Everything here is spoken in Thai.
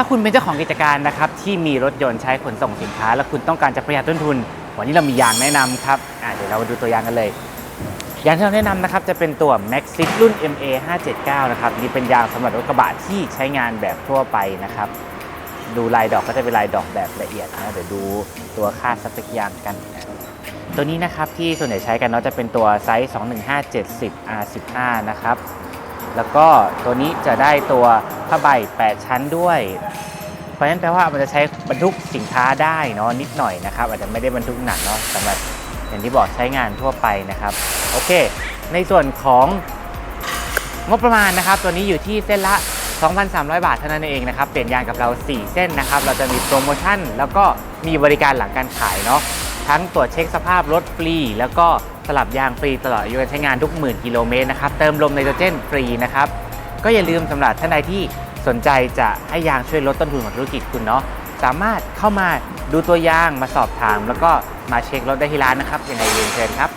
ถ้าคุณเป็นเจ้าของกิจการนะครับที่มีรถยนต์ใช้ขนส่งสินค้า แล้วคุณต้องการจะประหยัดต้นทุน วันนี้เรามียางแนะนำครับอะเดี๋ยวเรามาดูตัวอย่างกันเลย ยางที่เราแนะนำนะครับจะเป็นตัว Maxxis รุ่น MA 579นะครับนี่เป็นยางสำหรับรถกระบะที่ใช้งานแบบทั่วไปนะครับดูลายดอกก็จะเป็นลายดอกแบบละเอียดนะเดี๋ยวดูตัวค่าสเปคยางกัน ตัวนี้นะครับที่ส่วนใหญ่ใช้กันเนาะจะเป็นตัวไซส์ 215 70 R15 นะครับ แล้วก็ตัวนี้จะได้ตัวผ้าใบ 8 ชั้นด้วย เพราะฉะนั้นแปลว่ามันจะใช้บรรทุกสินค้าได้เนาะนิดหน่อยนะครับ อาจจะไม่ได้บรรทุกหนักเนาะสำหรับอย่างที่บอกใช้งานทั่วไปนะครับ โอเค ในส่วนของงบประมาณนะครับ ตัวนี้อยู่ที่เส้นละ 2,300 บาทเท่านั้นเองนะครับ เปลี่ยนยางกับเรา 4 เส้นนะครับ เราจะมีโปรโมชั่น แล้วก็มีบริการหลังการขายเนาะ ทั้งตรวจเช็คสภาพรถฟรี แล้วก็สลับยางฟรีตลอดอายุการใช้งานทุกหมื่นกิโลเมตรนะครับ เติมลมไนโตรเจนฟรีนะครับ ก็อย่าลืมสำหรับท่านใดที่สนใจจะให้ยางช่วยลดต้นทุนของธุรกิจคุณเนาะสามารถเข้ามาดูตัวยางมาสอบถาม แล้วก็มาเช็ครถได้ที่ร้านนะครับยังไงเรียนเชิญครับ